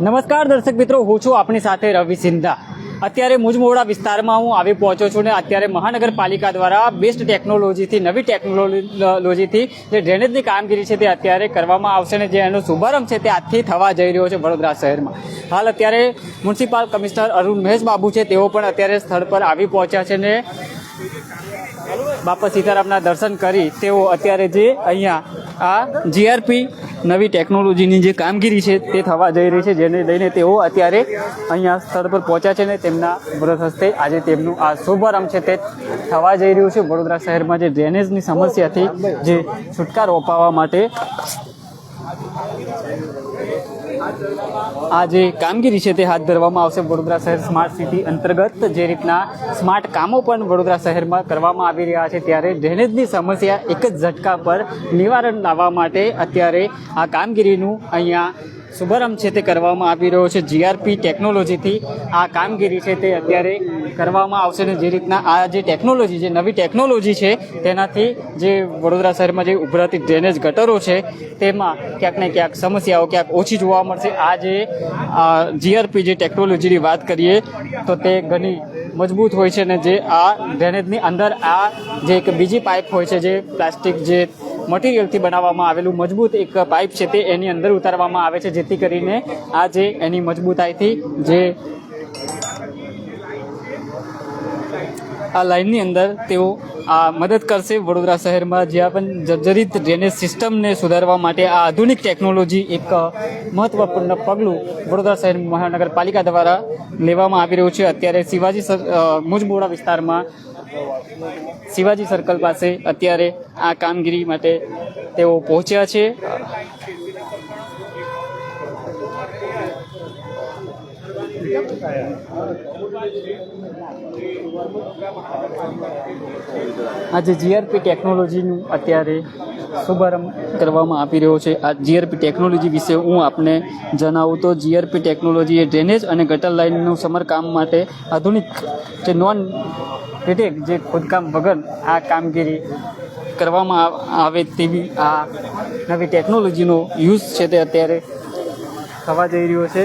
નમસ્કાર દર્શક મિત્રો, હું છું આપણી સાથે રવિ સિંધા. અત્યારે મુજમોડા વિસ્તારમાં હું આવી પહોંચ્યો છું ને અત્યારે મહાનગરપાલિકા દ્વારા બેસ્ટ ટેકનોલોજીથી નવી ટેકનોલોજીથી જે ડ્રેનેજની કામગીરી છે તે અત્યારે કરવામાં આવશે ને જે એનો શુભારંભ છે તે આજથી થવા જઈ રહ્યો છે વડોદરા શહેરમાં. હાલ અત્યારે મ્યુનિસિપાલ કમિશનર અરુણ મહેશ બાબુ છે, તેઓ પણ અત્યારે સ્થળ પર આવી પહોંચ્યા છે ને બાપા સીતારામના દર્શન કરી તેઓ અત્યારે જે અહીંયા આ જીઆરપી નવી ટેકનોલોજીની જે કામગીરી છે તે થવા જઈ રહી છે, જેને લઈને તેઓ અત્યારે અહીંયા સ્થળ પર પહોંચ્યા છે ને તેમના વ્રત હસ્તે આજે તેમનું આ શુભારંભ છે તે થવા જઈ રહ્યું છે. વડોદરા શહેરમાં જે ડ્રેનેજની સમસ્યાથી જે છુટકારો અપાવવા માટે આ જે કામગીરી છે તે હાથ ધરવામાં આવશે વડોદરા શહેર સ્માર્ટ સિટી અંતર્ગત, જે રીતના સ્માર્ટ કામો પણ વડોદરા શહેરમાં કરવામાં આવી રહ્યા છે, ત્યારે ડ્રેનેજની સમસ્યા એક જ ઝટકા પર નિવારણ લાવવા માટે અત્યારે આ કામગીરીનું અહીંયા શુભારંભ છે તે કરવામાં આવી રહ્યો છે. જીઆરપી ટેકનોલોજીથી આ કામગીરી છે તે અત્યારે કરવામાં આવશે ને જે રીતના આ જે ટેકનોલોજી જે નવી ટેકનોલોજી છે, તેનાથી જે વડોદરા શહેરમાં જે ઉભરાતી ડ્રેનેજ ગટરો છે, તેમાં ક્યાંક ને ક્યાંક સમસ્યાઓ ક્યાંક ઓછી જોવા મળશે. આ જે જીઆરપી જે ટેકનોલોજીની વાત કરીએ, તો તે ઘણી મજબૂત હોય છે ને જે આ ડ્રેનેજની અંદર આ જે એક બીજી પાઇપ હોય છે, જે પ્લાસ્ટિક જે મટીરિયલથી બનાવવામાં આવેલું મજબૂત એક પાઇપ છે તે એની અંદર ઉતારવામાં આવે છે, જેથી કરીને આ જે એની મજબૂતાઈથી જે આ લાઇનની અંદર તેઓ આ મદદ કરશે વડોદરા શહેરમાં, જ્યાં પણ જર્જરિત ડ્રેનેજ સિસ્ટમને સુધારવા માટે આ આધુનિક ટેકનોલોજી એક મહત્વપૂર્ણ પગલું વડોદરા શહેર મહાનગરપાલિકા દ્વારા લેવામાં આવી રહ્યું છે. અત્યારે શિવાજી મુજમોડા વિસ્તારમાં શિવાજી સર્કલ પાસે અત્યારે આ કામગીરી માટે તેઓ પહોંચ્યા છે. આજે જીઆરપી ટેકનોલોજીનું અત્યારે શુભારંભ કરવામાં આપી રહ્યો છે. આ જીઆરપી ટેકનોલોજી વિશે હું આપને જણાવું તો જીઆરપી ટેકનોલોજી એ ડ્રેનેજ અને ગટર લાઇનનું સમરકામ માટે આધુનિક જે નોન ડિટેક જે ખોદકામ વગર આ કામગીરી કરવામાં આવે તેવી આ નવી ટેકનોલોજીનો યુઝ છે તે અત્યારે થવા જઈ રહ્યો છે.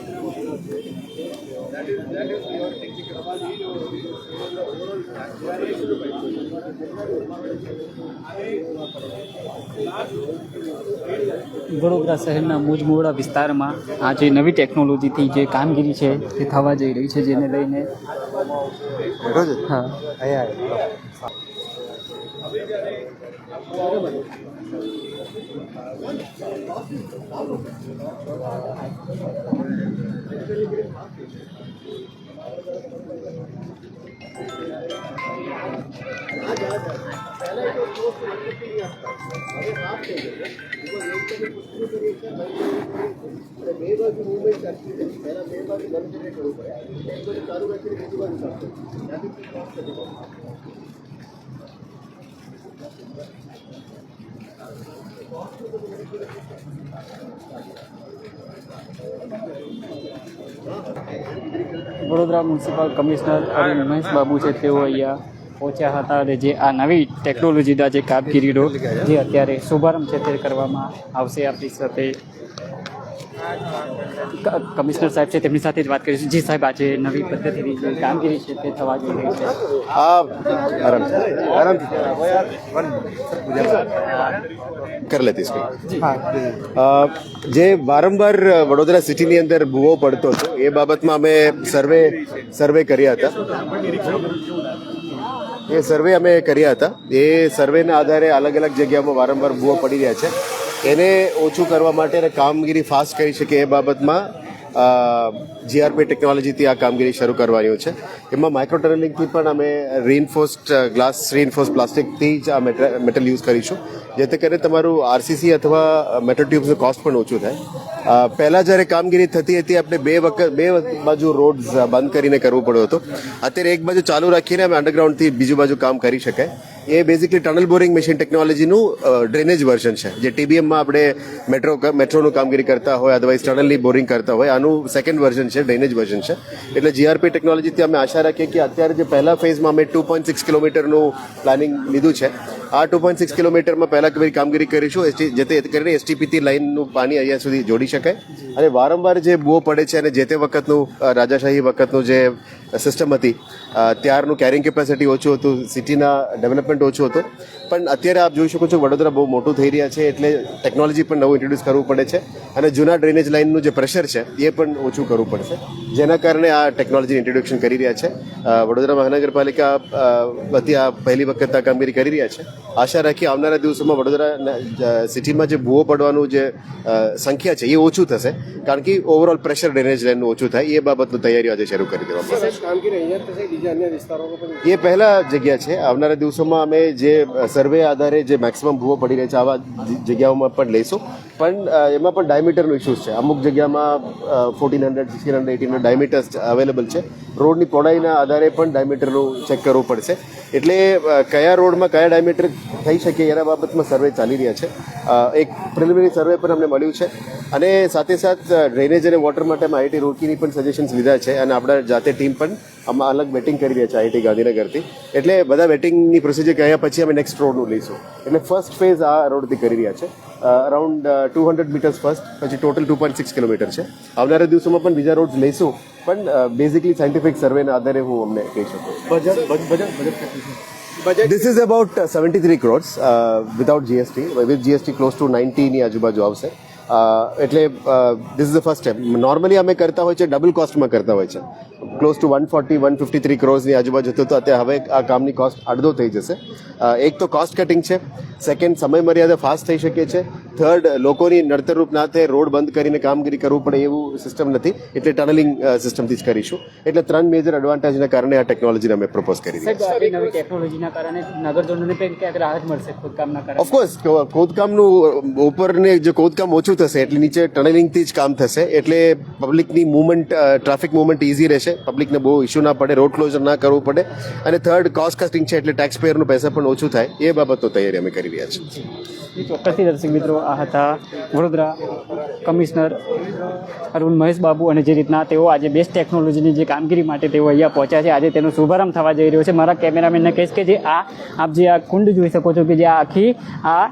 વડોદરા શહેરના મુજમોડા વિસ્તારમાં આ જે નવી ટેકનોલોજીથી જે કામગીરી છે તે થવા જઈ રહી છે જેને લઈને ಮೇಲ್ಭಾಗಿ ಮೂವ್ಮೆಂಟ್ ಆಗ್ತಿದೆ ಎಲ್ಲ ಮೇಲ್ಭಾಗಿ ನಮ್ಮ ಜನರೇಟ್ ಹೋಗ್ತಾರೆ ಮೇಲ್ಭಾಗಿ ಕಾಲು ಹಾಕಿದ್ರೆ ಮೆದುವಾಗಿ ಸಾಕ್ತದೆ ಯಾಕೆ વડોદરા મ્યુનિસિપલ કમિશનર મહેશ બાબુ છે, તેઓ અહીંયા પહોંચ્યા હતા અને જે આ નવી ટેકનોલોજીના જે કામગીરીનો જે અત્યારે શુભારંભ છે, તે કરવામાં આવશે. આપણી સાથે કમિશનર સાહેબ છે, તેમની સાથે જ વાત કરીશું. જે સાહેબ, આજે નવી પદ્ધતિની જે કામગીરી છે તે થવા જઈ રહી છે. કરી લેતી જે વારંવાર વડોદરા સિટીની અંદર ભૂવો પડતો હતો, એ બાબતમાં અમે સર્વે સર્વે કર્યા હતા. એ સર્વે અમે કર્યા હતા. એ સર્વેના આધારે અલગ અલગ જગ્યામાં વારંવાર ભૂવો પડી રહ્યા છે. એને ઓછું કરવા માટે અને કામગીરી ફાસ્ટ કરી શકે એ બાબતમાં જીઆરપી ટેકનોલોજીથી આ કામગીરી શરૂ કરવાની છે. એમાં માઇક્રો ટનલિંગથી પણ અમે રીઇન્ફોર્સ્ડ ગ્લાસ રીઇન્ફોર્સ્ડ પ્લાસ્ટિકથી જ આ મેટલ યુઝ કરીશું. જેથી કરીને તમારું આરસીસી અથવા મેટલ ટ્યુબ્સનું કોસ્ટ પણ ઓછું થાય. પહેલાં જ્યારે કામગીરી થતી હતી, આપણે બે વખત, બે બાજુ રોડ્સ બંધ કરીને કરવું પડ્યો હતો. અત્યારે એક બાજુ ચાલુ રાખીને અમે અંડરગ્રાઉન્ડથી બીજી બાજુ કામ કરી શકાય. એ બેઝિકલી ટનલ બોરિંગ મશીન ટેકનોલોજીનું ડ્રેનેજ વર્ઝન છે. જે ટીબીએમમાં આપણે મેટ્રો મેટ્રોનું કામગીરી કરતા હોય અદરવાઇઝ ટનલની બોરિંગ કરતા હોય, આનું સેકન્ડ વર્ઝન છે ડ્રેનેજ વર્ઝન છે. એટલે જીઆરપી ટેકનોલોજીથી અમે આશા રાખીએ કે અત્યારે જે પહેલા ફેઝમાં અમે ટુ પોઈન્ટ સિક્સ કિલોમીટરનું પ્લાનિંગ લીધું છે આ ટુ પોઈન્ટ સિક્સ કિલોમીટરમાં પહેલા કઈ કામગીરી કરીશું એસટી જેથી કરીને એસટીપીથી લાઇનનું પાણી અહીંયા સુધી જોડી શકાય. અને વારંવાર જે બો પડે છે અને જે તે વખતનું રાજાશાહી વખતનું જે સિસ્ટમ હતી ત્યારનું કેરિંગ કેપેસિટી ઓછું હતું સિટીના ડેવલપમેન્ટ ઓછું હતું. પણ અત્યારે આપ જોઈ શકો છો વડોદરા બહુ મોટું થઈ રહ્યા છે એટલે ટેકનોલોજી પણ નવું ઇન્ટ્રોડ્યુસ કરવું પડે છે. અને જૂના ડ્રેનેજ લાઇનનું જે પ્રેશર છે એ પણ ઓછું કરવું પડશે. જેના કારણે આ ટેકનોલોજી ઇન્ટ્રોડક્શન કરી રહ્યા છે. વડોદરા મહાનગરપાલિકા વતી આ પહેલી વખત આ કામગીરી કરી રહ્યા છે. આશા રાખી આવનારા દિવસોમાં વડોદરા સિટીમાં જે ભૂવો પડવાનું જે સંખ્યા છે એ ઓછું થશે. કારણ કે ઓવરઓલ પ્રેશર ડ્રેનેજ લાઇનનું ઓછું થાય. એ બાબતની તૈયારીઓ આજે શરૂ કરી દેવામાં એ પહેલા જગ્યા છે. આવનારા દિવસોમાં અમે જે સર્વે આધારે જે મેક્સિમમ ભૂવો પડી રહે છે, આવા જગ્યાઓમાં પણ લઈશું. પણ એમાં પણ ડાયમીટરનો ઇસ્યુઝ છે. અમુક જગ્યામાં fourteen hundred sixteen hundred eighteen diameters available છે. રોડની પહોળાઈના આધારે પણ ડાયમીટરનું ચેક કરવું પડશે. એટલે કયા રોડમાં કયા ડાયમીટર થઈ શકે એના બાબતમાં સર્વે ચાલી રહ્યા છે. એક પ્રિલિમિનરી સર્વે પણ અમને મળ્યું છે. અને સાથે સાથ ડ્રેનેજ અને વોટર માટે અમે આઈટી રોડકીની પણ સજેશન્સ લીધા છે. અને આપણા જાતે ટીમ પણ આમાં અલગ બેટિંગ કરી રહ્યા છે આઈટી ગાંધીનગરથી. એટલે બધા બેટિંગની પ્રોસિજર કર્યા પછી અમે નેક્સ્ટ રોડનું લઈશું. એટલે ફર્સ્ટ ફેઝ આ રોડથી કરી રહ્યા છે. Around two hundred metres first પછી total two point six kilometre છે. આવનારા દિવસોમાં પણ બીજા રોડ લઈશું. પણ બેઝિકલી સાયન્ટિફિક સર્વેના આધારે હું અમને કહી શકું. Budget budget three budget This is about uh, 73 crores uh, without GST. With GST close to 90 ની આજુબાજુ આવશે. એટલે this is the first step normally અમે કરતા હોય છે ડબલ કોસ્ટમાં કરતા હોય છે. Close to one forty one fifty three ક્રોર્સની આજુબાજુ હતું તો અત્યારે હવે આ કામની કોસ્ટ અડધો થઈ જશે. એક તો કોસ્ટ કટિંગ છે. સેકન્ડ સમય મર્યાદા ફાસ્ટ થઈ શકે છે. થર્ડ લોકોની નડતરરૂપ ના થાય રોડ બંધ કરીને કામગીરી કરવું પડે એવું સિસ્ટમ નથી. એટલે ટનલિંગ સિસ્ટમથી જ કરીશું. એટલે ત્રણ મેજર એડવાન્ટેજના કારણે આ ટેકનોલોજીને અમે પ્રપોઝ કરી નવી ટેકનોલોજીના કારણે નગરજનોને પણ ક્યાંક રાહત મળશે ખોદકામના કારણે? ઓફકોર્સ ખોદકામનું ઉપરને જે ખોદકામ ઓછું થશે એટલે નીચે ટનલિંગથી જ કામ થશે. એટલે પબ્લિકની મુવમેન્ટ ટ્રાફિક મુવમેન્ટ ઇઝી રહેશે. પબ્લિકને બહુ ઇશ્યુ ના પડે રોડ ક્લોઝર ના કરવું પડે. અને થર્ડ કોસ્ટ કટિંગ છે એટલે ટેક્સ પેયરનું પૈસા પણ ઓછું થાય. એ બાબતો તૈયારી અમે કરી રહ્યા છીએ. ચોક્કસથી દર્શક મિત્રો, આ હતા વડોદરા કમિશનર અરુણ મહેશ બાબુ અને જે રીતના તેઓ આજે બેસ્ટ ટેકનોલોજીની જે કામગીરી માટે તેઓ અહીંયા પહોંચ્યા છે. આજે તેનો શુભારંભ થવા જઈ રહ્યો છે. મારા કેમેરામેનને કહીશ કે જે આ, આપ જે આ કુંડ જોઈ શકો છો કે જે આ આખી આ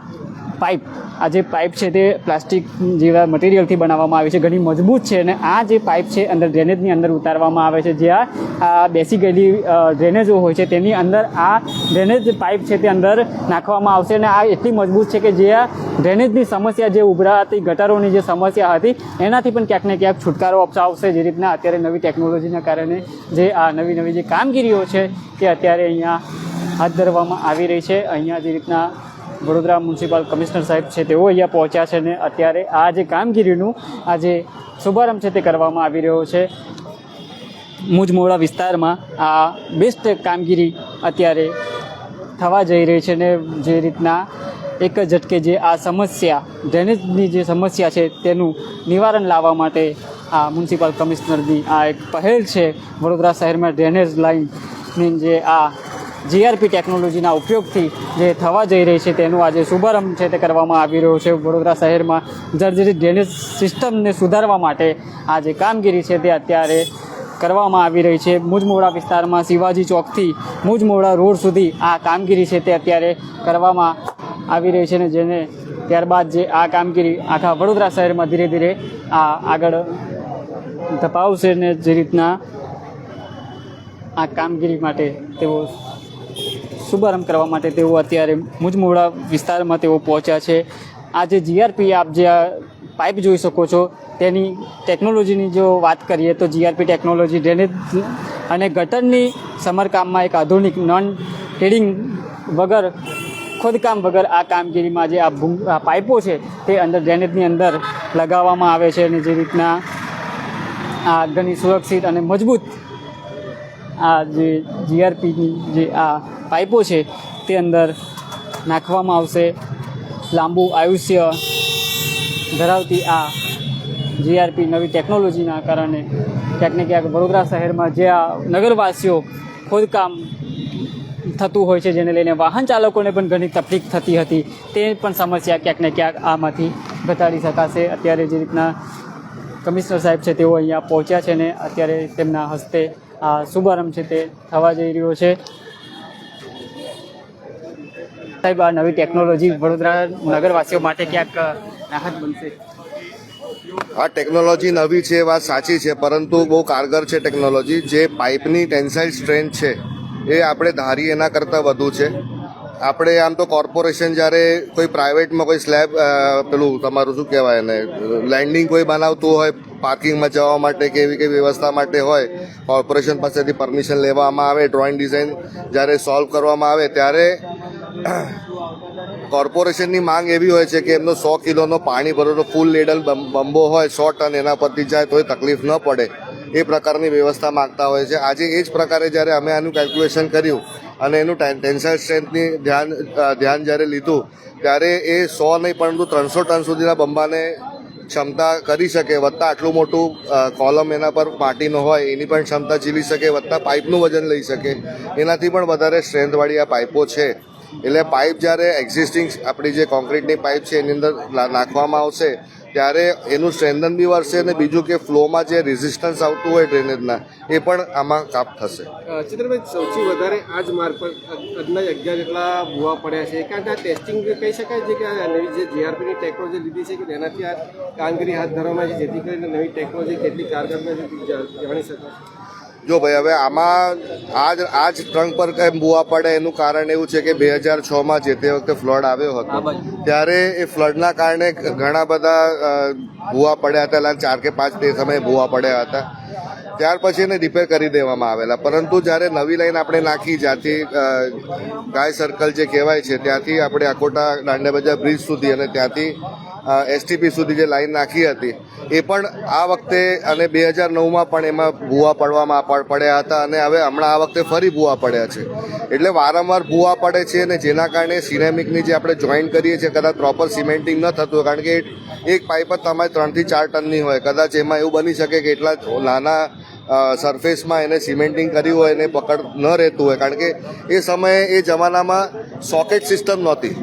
પાઇપ, આ જે પાઇપ છે તે પ્લાસ્ટિક જેવા મટીરિયલથી બનાવવામાં આવી છે, ઘણી મજબૂત છે અને આ જે પાઇપ છે અંદર ડ્રેનેજની અંદર ઉતારવામાં આવે છે જ્યાં આ બેસી ગયેલી ડ્રેનેજો હોય છે, તેની અંદર આ ડ્રેનેજ પાઇપ છે તે અંદર નાખવામાં આવશે અને આ એટલી મજબૂત છે કે જે આ ડ્રેનેજની સમસ્યા જે ઉભરા હતી, ગટરોની જે સમસ્યા હતી, એનાથી પણ ક્યાંક ને ક્યાંક છુટકારો અપાવશે જે રીતના અત્યારે નવી ટેકનોલોજીના કારણે જે આ નવી નવી જે કામગીરીઓ છે તે અત્યારે અહીંયા હાથ ધરવામાં આવી રહી છે, અહીંયા જે રીતના વડોદરા મ્યુનિસિપલ કમિશનર સાહેબ છે, તેઓ અહીંયા પહોંચ્યા છે અને અત્યારે આ જે કામગીરીનું આ જે શુભારંભ છે તે કરવામાં આવી રહ્યો છે. મુજમોડા વિસ્તારમાં આ બેસ્ટ કામગીરી અત્યારે થવા જઈ રહી છે ને જે રીતના એક જ ઝટકે જે આ સમસ્યા, ડ્રેનેજની જે સમસ્યા છે તેનું નિવારણ લાવવા માટે આ મ્યુનિસિપલ કમિશનરની આ એક પહેલ છે. વડોદરા શહેરમાં ડ્રેનેજ લાઇનની જે આ જીઆરપી ટેકનોલોજીના ઉપયોગથી જે થવા જઈ રહી છે તેનો આજે શુભારંભ છે તે કરવામાં આવી રહ્યો છે. વડોદરા શહેરમાં જર્જરિત ડ્રેનેજ સિસ્ટમને સુધારવા માટે આ જે કામગીરી છે તે અત્યારે કરવામાં આવી રહી છે. મુજમોડા વિસ્તારમાં શિવાજી ચોકથી મુજમોડા રોડ સુધી આ કામગીરી છે તે અત્યારે કરવામાં આવી રહી છે ને જેને ત્યારબાદ જે આ કામગીરી આખા વડોદરા શહેરમાં ધીરે ધીરે આ આગળ ધપાવશે ને જે રીતના આ કામગીરી માટે તેઓ શુભારંભ કરવા માટે તેઓ અત્યારે મુજમોડા વિસ્તારમાં તેઓ પહોંચ્યા છે. આ જે જીઆરપી આપ જે પાઇપ જોઈ શકો છો, તેની ટેકનોલોજીની જો વાત કરીએ તો જીઆરપી ટેકનોલોજી ડ્રેનેજ અને ગટરની સમરકામમાં એક આધુનિક નોન ટેડિંગ વગર, ખોદકામ વગર આ કામગીરીમાં જે આ પાઇપો છે તે અંદર ડ્રેનેજની અંદર લગાવવામાં આવે છે અને જે રીતના આ ઘણી સુરક્ષિત અને મજબૂત આ જે જીઆરપીની જે આ પાઇપો છે તે અંદર નાખવામાં આવશે. લાંબુ આયુષ્ય ધરાવતી આ જીઆરપી નવી ટેકનોલોજીના કારણે ક્યાંક ને ક્યાંક વડોદરા શહેરમાં જે આ નગરવાસીઓ ખોદકામ થતું હોય છે, જેને લઈને વાહન ચાલકોને પણ ઘણી તકલીફ થતી હતી, તે પણ સમસ્યા ક્યાંક ને ક્યાંક આમાંથી ઘટાડી શકાશે. અત્યારે જે રીતના કમિશનર સાહેબ છે, તેઓ અહીંયા પહોંચ્યા છે ને અત્યારે તેમના હસ્તે આ શુભારંભ છે તે થવા જઈ રહ્યો છે. સાહેબ, આ નવી ટેકનોલોજી વડોદરા નગરવાસીઓ માટે ક્યાંક રાહત બનશે? આ ટેકનોલોજી નવી છે વાત સાચી છે, પરંતુ બહુ કારગર છે ટેકનોલોજી જે પાઇપની ટેન્સાઇલ સ્ટ્રેન્થ છે, એ આપણે ધારીએ એના કરતાં વધુ છે. આપણે આમ તો કોર્પોરેશન જ્યારે કોઈ પ્રાઇવેટમાં કોઈ સ્લેબ પેલું તમારું શું કહેવાય એને લેન્ડિંગ કોઈ બનાવતું હોય પાર્કિંગમાં જવા માટે કે એવી કઈ વ્યવસ્થા માટે હોય કોર્પોરેશન પાસેથી પરમિશન લેવામાં આવે ડ્રોઈંગ ડિઝાઇન જ્યારે સોલ્વ કરવામાં આવે, ત્યારે કોર્પોરેશનની માંગ એવી હોય છે કે એમનો સો કિલોનો પાણી ભરેલો ફૂલ લેડલ બંબો હોય, સો ટન એના પરથી જાય તોય તકલીફ ન પડે. એ પ્રકારની વ્યવસ્થા માગતા હોય છે. આજે એ જ પ્રકારે જ્યારે અમે આનું કેલ્ક્યુલેશન કર્યું અને એનું ટેન્સાઇલ સ્ટ્રેન્થની ધ્યાન ધ્યાન જ્યારે લીધું, ત્યારે એ સો નહીં પરંતુ ત્રણસો ટન સુધીના બંબાને ક્ષમતા કરી શકે, વત્તા આટલું મોટું કોલમ એના પર માટીનો હોય, એની પણ ક્ષમતા ઝીલી શકે, વત્તા પાઇપનું વજન લઈ શકે. એનાથી પણ વધારે સ્ટ્રેન્થવાળી આ પાઇપો છે. એટલે પાઇપ જ્યારે એક્ઝિસ્ટિંગ આપણી જે કોન્ક્રીટની પાઇપ છે, એની અંદર નાખવામાં આવશે, ત્યારે એનું સ્ટ્રેન્થન બી વધશે અને બીજું કે ફ્લોમાં જે રેઝિસ્ટન્સ આવતું હોય ડ્રેનેજના, એ પણ આમાં કાપ થશે. ચિત્રભાઈ, સૌથી વધારે આ જ માર્ગ પર અદના અગિયાર જેટલા ભૂવા પડ્યા છે કારણ કે આ ટેસ્ટિંગ કહી શકાય છે કે આ નવી જે જીઆરપીની ટેકનોલોજી લીધી છે કે તેનાથી આ કામગીરી હાથ ધરવામાં છે, જેથી કરીને નવી ટેકનોલોજી કેટલી કારગર જાણી શકાય જો ભાઈ હવે આમાં આજ આજ ટ્રંક પર કેમ બુઆ પડે એનું કારણ એવું છે કે બે હજાર છમાં જે તે વખતે ફ્લડ આવ્યો હતો ત્યારે એ ફ્લડના કારણે ઘણા બધા ભૂવા પડ્યા હતા એટલે ચાર કે પાંચ તે સમયે ભૂવા પડ્યા હતા. ત્યાર પછી એને રિપેર કરી દેવામાં આવેલા. પરંતુ જ્યારે નવી લાઈન આપણે નાખી જ્યાંથી ગાય સર્કલ જે કહેવાય છે ત્યાંથી આપણે આકોટા દાંડિયા બજાર બ્રિજ સુધી અને ત્યાંથી એસટીપી સુધી જે લાઈન નાખી હતી, એ પણ આ વખતે અને બે હજાર નવમાં પણ એમાં ભૂવા પડવામાં પડ્યા હતા અને હવે હમણાં આ વખતે ફરી ભૂવા પડ્યા છે. એટલે વારંવાર ભૂવા પડે છે અને જેના કારણે સિરેમિકની જે આપણે જોઈન્ટ કરીએ છીએ, કદાચ પ્રોપર સિમેન્ટિંગ ન થતું કારણ કે એક પાઇપ જ તમારે ત્રણથી ચાર ટનની હોય. કદાચ એમાં એવું બની શકે કે એટલા નાના સરફેસમાં એને સિમેન્ટિંગ કર્યું હોય એને પકડ ન રહેતું હોય. કારણ કે એ સમયે, એ જમાનામાં સોકેટ સિસ્ટમ નહોતી.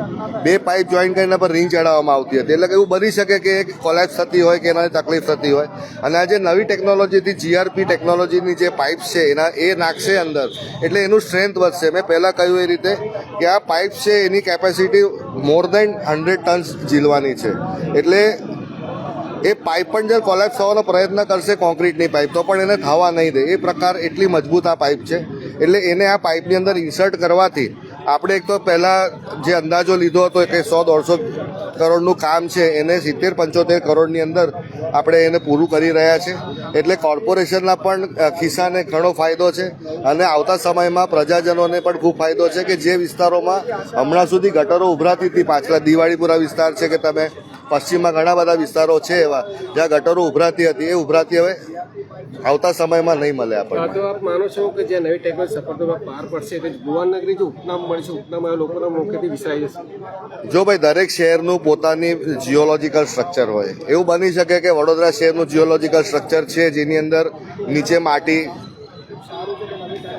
બે પાઇપ જોઈન કરીને પર રિંગ ચડાવવામાં આવતી હતી. એટલે કે એવું બની શકે કે એક કોલેપ્સ થતી હોય કે એનાથી તકલીફ થતી હોય. અને આ જે નવી ટેકનોલોજીથી જીઆરપી ટેકનોલોજીની જે પાઇપ છે, એના, એ નાખશે અંદર. એટલે એનું સ્ટ્રેન્થ વધશે. મેં પહેલાં કહ્યું એ રીતે કે આ પાઇપ છે, એની capacity more than hundred tons ઝીલવાની છે. એટલે એ પાઇપ પણ જો કોલેપ્સ થવાનો પ્રયત્ન કરશે કોન્ક્રીટની પાઇપ તો પણ એને થવા નહીં દે. એ પ્રકાર એટલી મજબૂત આ પાઇપ છે. એટલે એને આ પાઇપની અંદર ઇન્સર્ટ કરવાથી આપણે એક તો પહેલાં જે અંદાજો લીધો હતો કે સો દોઢસો કરોડનું કામ છે, એને સિત્તેર, પંચોતેર કરોડની અંદર આપણે એને પૂરું કરી રહ્યા છે. એટલે કોર્પોરેશનના પણ ખિસ્સાને ઘણો ફાયદો છે અને આવતા સમયમાં પ્રજાજનોને પણ ખૂબ ફાયદો છે કે જે વિસ્તારોમાં હમણાં સુધી ગટરો ઉભરાતી હતી, પાછલા દિવાળીપુરા વિસ્તાર છે કે તમે પશ્ચિમમાં ઘણા બધા વિસ્તારો છે એવા જ્યાં ગટરો ઉભરાતી હતી એ ઉભરાતી હવે આવતા સમયમાં નહીં મળે આપણને. તો આપ માનો છો કે જે નવી ટેકનોલોજી સફળતામાં પાર પડશે તો ભુવનનગરી જે ઉપનામ મળશે ઉપનામ એ લોકોના મુખ્યથી વિસરાઈ જશે. જો ભાઈ દરેક શહેરનું પોતાની જીઓલોજીકલ સ્ટ્રક્ચર હોય એવું બની શકે કે વડોદરા શહેરનું જીઓલોજીકલ સ્ટ્રક્ચર છે જેની અંદર નીચે માટી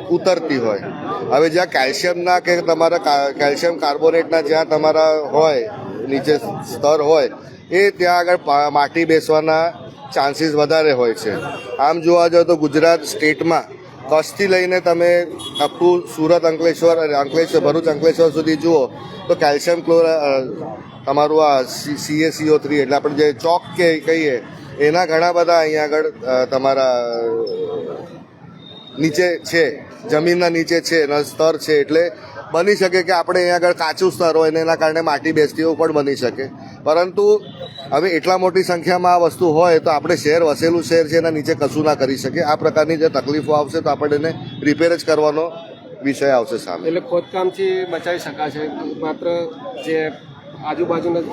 ઉતરતી હોય. હવે જ્યાં કેલ્શિયમના કે તમારા કેલ્શિયમ કાર્બોનેટના જ્યાં તમારા હોય નીચે સ્તર હોય, એ ત્યાં આગળ માટી બેસવાના ચાન્સીસ વધારે હોય છે. આમ જોવા જાઓ તો ગુજરાત સ્ટેટમાં કચ્છથી લઈને તમે ટુ સુરત અંકલેશ્વર અને અંકલેશ્વર, ભરૂચ, અંકલેશ્વર સુધી જુઓ, તો કેલ્શિયમ ક્લોરા તમારું આ સીએસીઓ થ્રી એટલે આપણે જે ચોક કે કહીએ, એના ઘણા બધા અહીંયા આગળ તમારા નીચે છે, જમીનના નીચે છે, એના સ્તર છે, એટલે બની શકે કે આપણે અહીંયા આગળ કાચું સ્તર હોય અને એના કારણે માટી બેસતીઓ પણ બની શકે. પરંતુ હવે એટલા મોટી સંખ્યામાં આ વસ્તુ હોય તો આપણે શહેર વસેલું શહેર છે એના નીચે કશું ના કરી શકે આ પ્રકારની જે તકલીફો આવશે તો આપણે એને રિપેર જ કરવાનો વિષય આવશે સામે. એટલે ખોદકામથી બચાવી શકાશે. માત્ર જે આજુબાજુના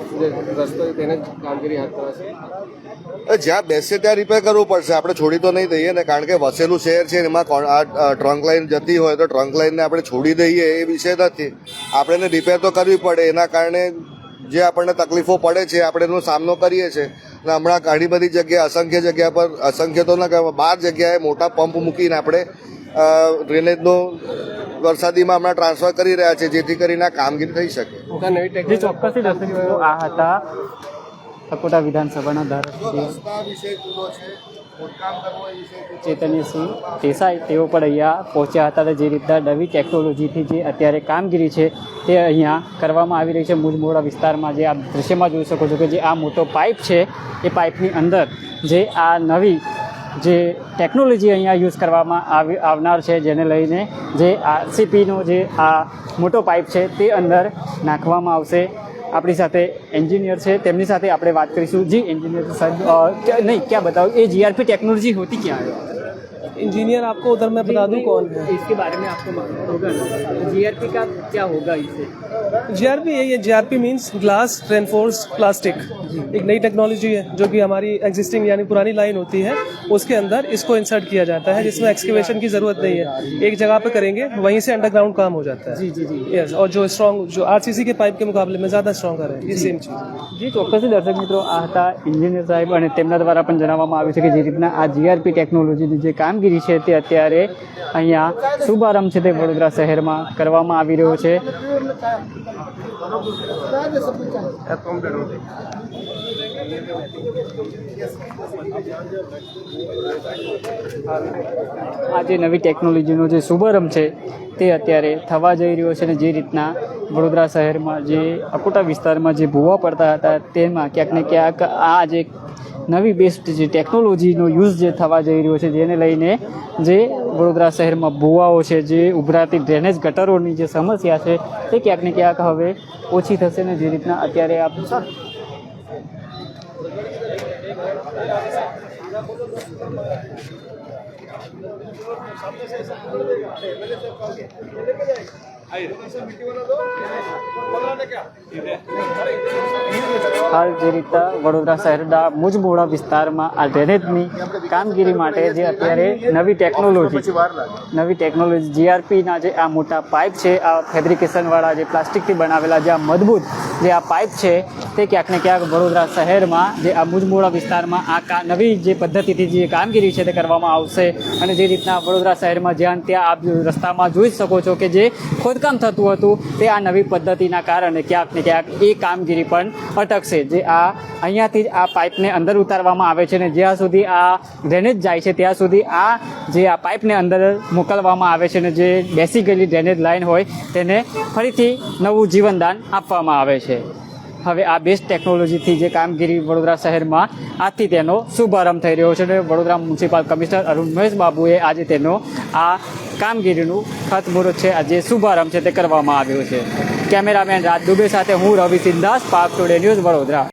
રસ્તો તેને જ કામગીરી હાથ ધરાશે જ્યાં બેસે ત્યાં રિપેર કરવું પડશે. આપણે છોડી તો નહીં દઈએ ને, કારણ કે વસેલું શહેર છે એમાં આ ટ્રંક લાઈન જતી હોય તો ટ્રંક લાઈનને આપણે છોડી દઈએ એ વિષય નથી. આપણે એને રિપેર તો કરવી પડે. એના કારણે જે આપણને તકલીફો પડે છે, આપણે એનો સામનો કરીએ છીએ. અને હમણાં ઘણી બધી જગ્યાએ અસંખ્ય જગ્યા પર, અસંખ્ય તો ના કહેવાય બાર જગ્યાએ મોટા પંપ મૂકીને આપણે ડ્રેનેજનો વરસાદીમાં હમણાં ટ્રાન્સફર કરી રહ્યા છે, જેથી કરીને આ કામગીરી થઈ શકે. ચોક્કસથી આ હતા અકોટા વિધાનસભાના ધારાસભ્ય ચેતન્યસિંહ દેસાઈ તેઓ પણ અહીંયા પહોંચ્યા હતા જે રીતના નવી ટેકનોલોજીથી જે અત્યારે કામગીરી છે તે અહીંયા કરવામાં આવી રહી છે. મુજમોડા વિસ્તારમાં જે આપ દૃશ્યમાં જોઈ શકો છો કે જે આ મોટો પાઇપ છે એ પાઇપની અંદર જે આ નવી જે ટેકનોલોજી અહીંયા યુઝ કરવામાં આવી આવનાર છે જેને લઈને જે આરસીપીનો જે આ મોટો પાઇપ છે તે અંદર નાખવામાં આવશે. આપણી સાથે એન્જિનિયર છે, તેમની સાથે આપણે વાત કરીશું. જી, એન્જિનિયર સાહેબ નહીં, ક્યાં બતાવો? એ જીઆરપી ટેકનોલોજી હોતી ક્યાં? આવે इंजीनियर आपको उधर मैं बता दूं कौन है इसके बारे में आपको मालूम होगा ना जीआरपी का क्या होगा इससे जीआरपी यही है GRP means glass reinforce plastic एक नई टेक्नोलॉजी है जो कि हमारी एग्जिस्टिंग यानी पुरानी लाइन होती है उसके अंदर इसको इंसर्ट किया जाता है जिसमें एक्सकेवेशन की ज़रूरत नहीं है एक जगह पे करेंगे वहीं से अंडरग्राउंड काम हो जाता है जी जी जी यस और जो स्ट्रॉन्ग जो आरसीसी के पाइप के मुकाबले में ज़्यादा स्ट्रॉन्गर है ये सेम चीज़ है જી ચોક્કસથી દર્શક મિત્રો આ હતા એન્જિનિયર સાહેબ અને તેમના દ્વારા પણ જણાવવામાં આવ્યું છે કે જે રીતના આ જીઆરપી ટેકનોલોજીની જે કામગીરી છે તે અત્યારે અહીંયા શુભારંભ છે તે વડોદરા શહેરમાં કરવામાં આવી રહ્યો છે. આ જે નવી ટેકનોલોજીનો જે શુભારંભ છે તે અત્યારે થવા જઈ રહ્યો છે અને જે રીતના વડોદરા શહેરમાં જે અકોટા વિસ્તારમાં જે ભૂવા પડતા હતા, તેમાં ક્યાંક ને ક્યાંક આ જે નવી બેસ્ટ જે ટેકનોલોજીનો યુઝ જે થવા જઈ રહ્યો છે, જેને લઈને જે વડોદરા શહેરમાં ભૂવાઓ છે, જે ઉભરાતી ડ્રેનેજ ગટરોની જે સમસ્યા છે, તે ક્યાંક ને ક્યાંક હવે ઓછી થશે ને જે રીતના અત્યારે આપ હાલ જે રીતના વડોદરા શહેરના મુજમોડા વિસ્તારમાં આ ડ્રેનેજની કામગીરી માટે જે અત્યારે નવી ટેકનોલોજી નવી ટેકનોલોજી જીઆરપીના જે આ મોટા પાઇપ છે, આ ફેબ્રિકેશનવાળા જે પ્લાસ્ટિકથી બનાવેલા જે આ મજબૂત જે આ પાઇપ છે, તે ક્યાંક ને ક્યાંક વડોદરા શહેરમાં જે આ મુજમોડા વિસ્તારમાં આ નવી જે પદ્ધતિથી જે કામગીરી છે તે કરવામાં આવશે. અને જે રીતના વડોદરા શહેરમાં જ્યાં ત્યાં આપ રસ્તામાં જોઈ શકો છો કે જે ખોદકામ થતું હતું. તે આ નવી પદ્ધતિના કારણે ક્યાંક ને ક્યાંક એ કામગીરી પણ અટકશે. જે આ અહીંયાથી જ આ પાઇપને અંદર ઉતારવામાં આવે છે ને જ્યાં સુધી આ ડ્રેનેજ જાય છે, ત્યાં સુધી આ જે આ પાઇપને અંદર મોકલવામાં આવે છે ને જે બેસી ગયેલી ડ્રેનેજ લાઇન હોય, તેને ફરીથી નવું જીવનદાન આપવામાં આવે છે. હવે આ બેસ્ટ ટેકનોલોજીથી જે કામગીરી વડોદરા શહેરમાં આજથી તેનો શુભારંભ થઈ રહ્યો છે અને વડોદરા મ્યુનિસિપલ કમિશનર અરુણ મહેશ બાબુએ આજે તેનો આ કામગીરીનું ખાતમુહૂર્ત છે આ જે શુભારંભ છે તે કરવામાં આવ્યો છે. કેમેરામેન રાજ દુબે સાથે હું રવિ સિંધાસ પાક ટુડે ન્યૂઝ વડોદરા.